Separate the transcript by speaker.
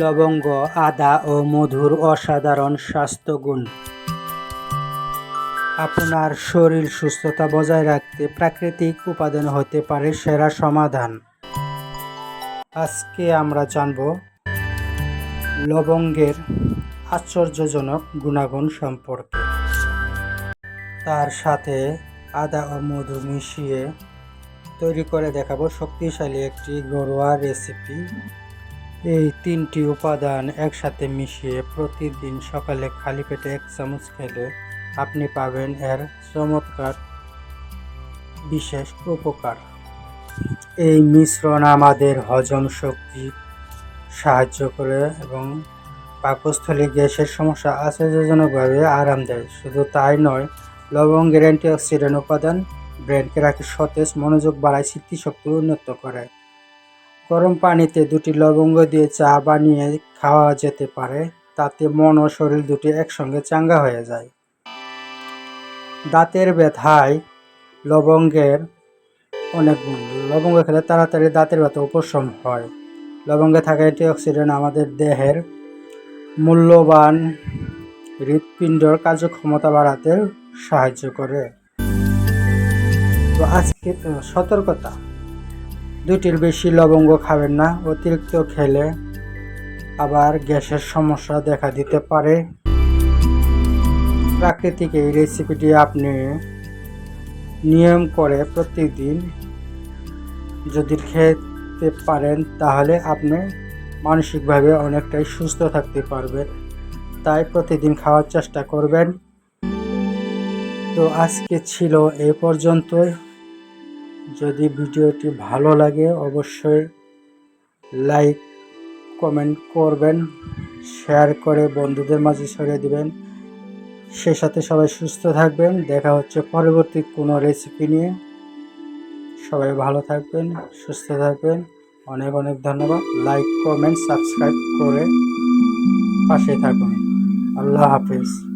Speaker 1: লবঙ্গ, আদা ও মধুর অসাধারণ স্বাস্থ্যগুণ। আপনার শরীর সুস্থতা বজায় রাখতে প্রাকৃতিক উপাদান হতে পারে সেরা সমাধান। আজকে আমরা জানব লবঙ্গের আশ্চর্যজনক গুণাগুণ সম্পর্কে। তার সাথে আদা ও মধু মিশিয়ে তৈরি করে দেখাবো শক্তিশালী একটি ঘরোয়া রেসিপি এই তিনটি উপাদান একসাথে মিশিয়ে প্রতিদিন সকালে খালি পেটে এক চামচ খেলে আপনি পাবেন এর চমৎকার বিশেষ উপকার। এই মিশ্রণ আমাদের হজম শক্তি সাহায্য করে এবং পাকস্থলী গ্যাসের সমস্যা আশ্চর্যজনকভাবে আরাম দেয়। শুধু তাই নয়, লবঙ্গের অ্যান্টিঅক্সিডেন্ট উপাদান ব্রেনকে রাখে সতেজ মনোযোগ বাড়ায়, স্মৃতিশক্তি উন্নত করে। গরম পানিতে দুটি লবঙ্গ দিয়ে চা বানিয়ে খাওয়া যেতে পারে, তাতে মন ও শরীর দুটি একসঙ্গে চাঙ্গা হয়ে যায়। দাঁতের ব্যথায় লবঙ্গের অনেক লবঙ্গ খেলে তাড়াতাড়ি দাঁতের ব্যথা উপশম হয়। লবঙ্গে থাকা অ্যান্টিঅক্সিডেন্ট আমাদের দেহের মূল্যবান হৃৎপিণ্ডর কার্যক্ষমতা বাড়াতে সাহায্য করে। তো আজকে সতর্কতা। দুটির বেশি লবঙ্গ খাবেন না, অতিরিক্ত খেলে আবার গ্যাসের সমস্যা দেখা দিতে পারে। প্রাকৃতিক এই রেসিপিটি আপনি নিয়ম করে প্রতিদিন যদি খেতে পারেন, তাহলে আপনি মানসিকভাবে অনেকটাই সুস্থ থাকতে পারবেন। তাই প্রতিদিন খাওয়ার চেষ্টা করবেন। তো আজকে ছিল এ পর্যন্তই। যদি ভিডিওটি ভালো লাগে, অবশ্যই লাইক, কমেন্ট করবেন, শেয়ার করে বন্ধুদের মাঝে ছড়িয়ে দিবেন। সে সাথে সবাই সুস্থ থাকবেন। দেখা হচ্ছে পরবর্তী কোনো রেসিপি নিয়ে। সবাই ভালো থাকবেন, সুস্থ থাকবেন। অনেক অনেক ধন্যবাদ। লাইক কমেন্ট সাবস্ক্রাইব করে পাশে থাকুন। আল্লাহ হাফিজ।